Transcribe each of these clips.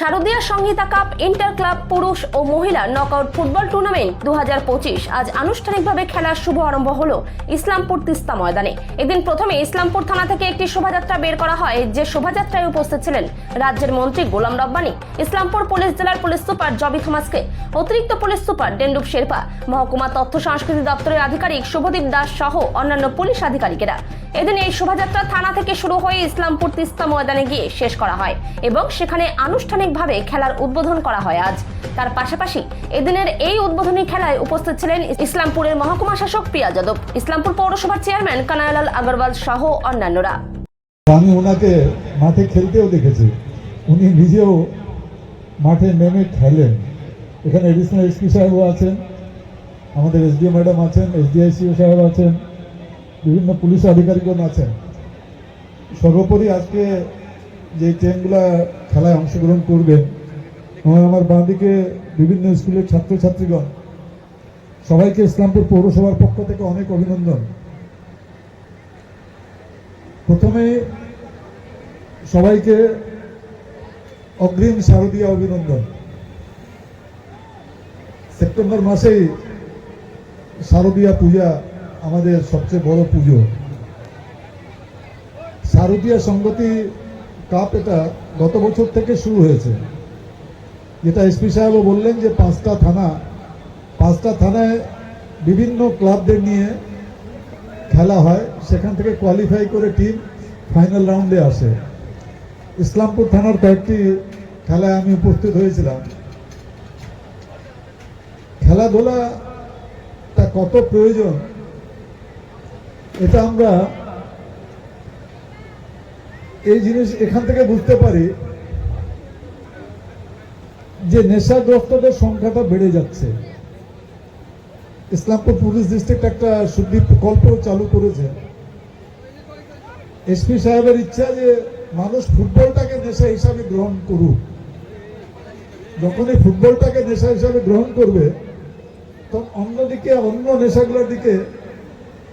শারদীয়া Sanhita cup, inter club, পুরুষ ও মহিলা নকআউট ফুটবল টুর্নামেন্ট দু আজ আনুষ্ঠানিকভাবে খেলার শুভ আরম্ভ হলো ইসলামপুর তিস্তা ময়দানে। এদিন প্রথমে ইসলামপুর থানা থেকে একটি শোভাযাত্রা বের করা হয়, যে শোভাযাত্রায় উপস্থিত ছিলেন রাজ্যের মন্ত্রী গোলাম রব্বানি, ইসলামপুর পুলিশ জেলার পুলিশ সুপার জবি থমাসকে, অতিরিক্ত পুলিশ সুপার ডেন্ডুপ শেরপা, মহকুমা তথ্য সংস্কৃতি দপ্তরের আধিকারিক শুভদীপ দাস সহ অন্যান্য পুলিশ আধিকারিকেরা। এদিন এই শোভাযাত্রা থানা থেকে শুরু হয়ে ইসলামপুর তিস্তা ময়দানে গিয়ে শেষ করা হয় এবং সেখানে আনুষ্ঠানিকভাবে খেলার উদ্বোধন করা হয় আজ। তার পাশাপাশি এদিনের এই উদ্বোধনী খেলায় উপস্থিত ছিলেন ইসলামপুরের মহকুমা শাসক প্রিয়া যাদব, ইসলামপুর পৌরসভার চেয়ারম্যান কানায়ালাল আগরওয়াল সহ অন্যান্যরা। আমি ওনাকে মাঠে খেলতেও দেখেছি। উনি নিজেও মাঠে নেমে খেলেন। এখানে এডিশনাল এসপি সাহেবও আছেন, আমাদের এসডিও ম্যাডাম আছেন, এসডিআইসিও সাহেব আছেন, বিভিন্ন পুলিশ আধিকারিকগণ আছেন। সর্বোপরি আজকে যে ট্রেনগুলা খেলায় অংশগ্রহণ করবেন আমার বাঁদিকে বিভিন্ন স্কুলের ছাত্রছাত্রীগণ, সবাইকে ইসলামপুর পৌরসভার পক্ষ থেকে অনেক অভিনন্দন। প্রথমে সবাইকে অগ্রিম শারদীয় অভিনন্দন। সেপ্টেম্বর মাসেই শারদীয়া পূজা আমাদের সবচেয়ে বড় পুজো। শারদীয়া সংগতি কাপ এটা গত বছর থেকে শুরু হয়েছে। যেটা এসপি সাহেবও বললেন যে পাঁচটা থানা, পাঁচটা থানায় বিভিন্ন ক্লাবদের নিয়ে খেলা হয়। সেখান থেকে কোয়ালিফাই করে টিম ফাইনাল রাউন্ডে আসে। ইসলামপুর থানার কয়েকটি খেলায় আমি উপস্থিত হয়েছিলাম। খেলাধুলাটা কত প্রয়োজন, এটা আমরা এই জিনিস এখান থেকে বুঝতে পারি যে নেশাগ্রস্তদের সংখ্যাটা বেড়ে যাচ্ছে। ইসলামপুর পুলিশ ডিস্ট্রিক্ট একটা শুদ্ধি প্রকল্প চালু করেছে। এসপি সাহেবের ইচ্ছা যে মানুষ ফুটবলটাকে নেশা হিসাবে গ্রহণ করুক। যখন এই ফুটবলটাকে নেশা হিসাবে গ্রহণ করবে, তখন অন্যদিকে অন্য নেশাগুলোর দিকে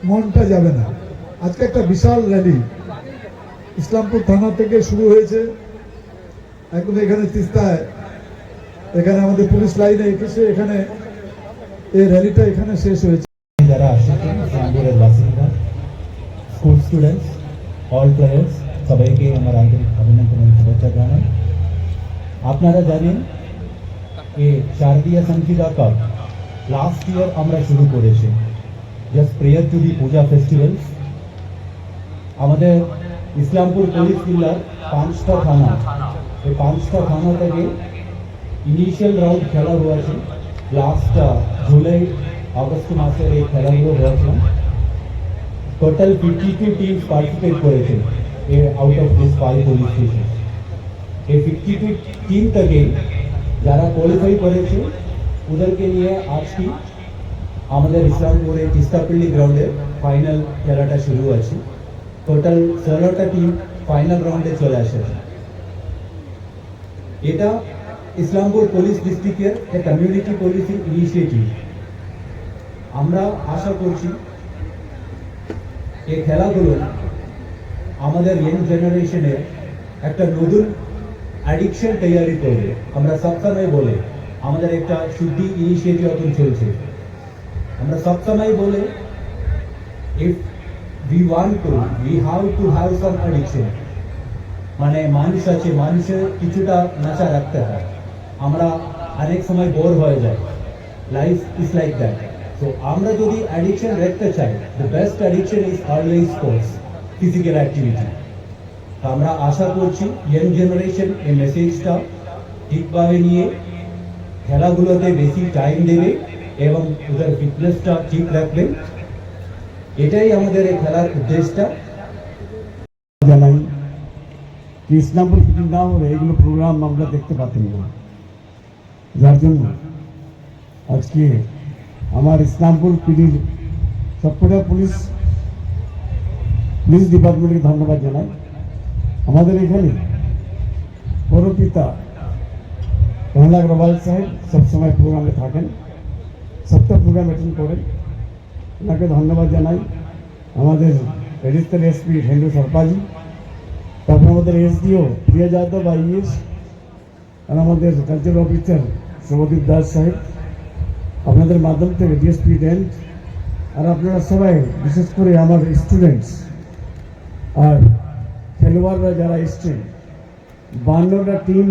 মনটা যাবে না। আজকে একটা বিশাল র্যালি ইসলামপুর থানা থেকে শুরু হয়েছে। এখন এখানে তিস্তায়। এখানে আমাদের পুলিশ লাইনে এসে এখানে এই র্যালিটা এখানে শেষ হয়েছে। যারা আসছেন ইসলামপুরের বাসিন্দা স্কুল স্টুডেন্টস অল প্লেয়ার্স সবাইকে আমার আন্তরিক অভিনন্দন এবং শুভেচ্ছা জানাই। আপনারা জানেন এই শারদীয় সংহিতা কাপ লাস্ট ইয়ার আমরা শুরু করেছি। Just prayer to the puja festivals আমাদের ইসলামপুর পুলিশ জেলার পাঁচটা থানা। এই পাঁচটা থানা থেকে ইনিশিয়াল রাউন্ড খেলা হয়েছে লাস্ট জুলাই, আগস্ট মাসের এই খেলাগুলো হয়েছে total fifty two teams participate করেছে out of this five police station এই ফিফটি টু টিম থেকে যারা কোয়ালিফাই করেছে, ওদেরকে নিয়ে আজকে আমাদের ইসলামপুরে তিস্তাপল্লী গ্রাউন্ডে ফাইনাল খেলাটা শুরু আছে টোটাল ষোলোটা টিম ফাইনাল রাউন্ডে চলে আসে? এটা ইসলামপুর পুলিশ ডিস্ট্রিক্টের একটা কমিউনিটি পলিসি ইনিশিয়েটিভ আমরা আশা করছি এই খেলাগুলো আমাদের ইয়ং জেনারেশনের একটা নতুন অ্যাডিকশন তৈরি করবে। আমরা সবসময় বলে, আমাদের একটা শুদ্ধি ইনিশিয়েটিভ এখন চলছে। আমরা সবসময় বলে if we want to we have to have some addiction মানে মানুষ আছে মানুষের কিছুটা নেশা রাখতে হয়। আমরা অনেক সময় বোর হয়ে যাই। লাইফ ইজ লাইক দ্যাট তো আমরা যদি অ্যাডিকশন রাখতে চাই the best addiction is always sports physical activity আমরা আশা করছি ইয়াং জেনারেশন এই মেসেজটা ঠিকভাবে নিয়ে খেলাগুলোতে বেশি টাইম দেবে এবং ওদের ফিটনেসটা ঠিক রাখবে। এটাই আমাদের এই খেলার উদ্দেশ্যটা। জানাই ইসলামপুর কিছু না হলে এগুলো প্রোগ্রাম আমরা দেখতে পাতাম না। যার জন্য আজকে আমার ইসলামপুর পিডির সবকটা পুলিশ পুলিশ ডিপার্টমেন্টকে ধন্যবাদ জানাই। আমাদের এখানে পৌরপিতা রহলা গ্রবাল সাহেব সবসময় প্রোগ্রামে থাকেন সবটা প্রোগ্রাম অ্যাটেন্ড করেন। ওনাকে ধন্যবাদ জানাই। আমাদের এডিশনাল এসপি হেন্ডু সরপাজি তারপর আমাদের এসডিও প্রিয়া যাদব আইএস, আর আমাদের কালচারাল অফিসার শুভদীপ দাস সাহেব, আপনাদের মাধ্যম থেকে ডিএসপি রেন্ট আর আপনারা সবাই, বিশেষ করে আমার স্টুডেন্টস আর খেলোয়াড়রা যারা এসছেন, বান্নটা টিম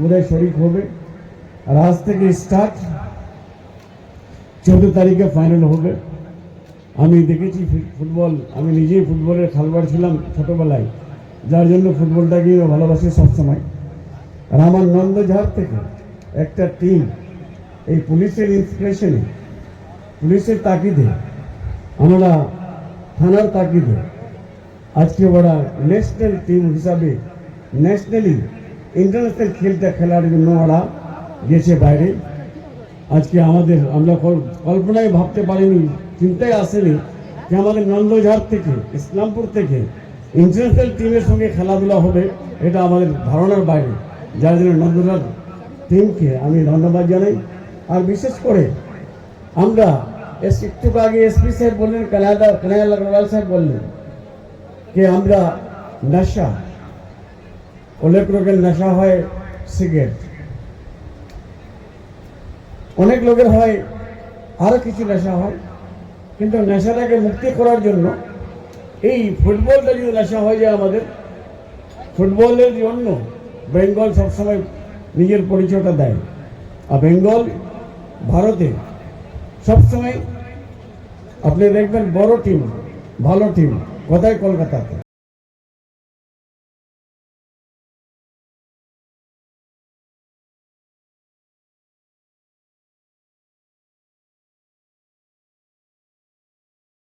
বোধহয় শরিক হবে, আর আজ থেকে স্টার্ট চৌদ্দ তারিখে ফাইনাল হবে। আমি দেখেছি ফুটবল। আমি নিজেই ফুটবলের খেলোয়াড় ছিলাম ছোটোবেলায়। যার জন্য ফুটবলটাকে ভালোবাসি সবসময়। আর আমার নন্দঝাড় থেকে একটা টিম এই পুলিশের ইন্সপিরেশনে পুলিশের তাকিদে আমরা থানার তাকিদে আজকে ওরা ন্যাশনাল টিম হিসাবে ন্যাশনালি ইন্টারন্যাশনাল খেলতে খেলার জন্য ওরা গেছে বাইরে। আজকে আমাদের, আমরা কল- কল্পনায় ভাবতে পারিনি চিন্তায় আসেনি যে আমাদের নন্দঝাড় থেকে, ইসলামপুর থেকে ইন্টারন্যাশনাল টিমের সঙ্গে খেলাধুলা হবে, এটা আমাদের ধারণার বাইরে। যার জন্য নন্দঝাড় টিমকে আমি ধন্যবাদ জানাই। আর বিশেষ করে আমরা এস- একটু আগে এসপি সাহেব বললেন, কানাডা কানাডা আগরওয়াল সাহেব বললেন যে আমরা নেশা, অনেক লোকের নেশা হয় সিগারেট। অনেক লোকের হয়, আরও কিছু নেশা হয়। কিন্তু নেশাটাকে মুক্তি করার জন্য এই ফুটবলটা যদি নেশা হয়ে যায় আমাদের, ফুটবলের জন্য বেঙ্গল সবসময় নিজের পরিচয়টা দেয়। আর বেঙ্গল ভারতে সবসময় আপনি দেখবেন বড় টিম ভালো টিম কোথায় কলকাতাতে?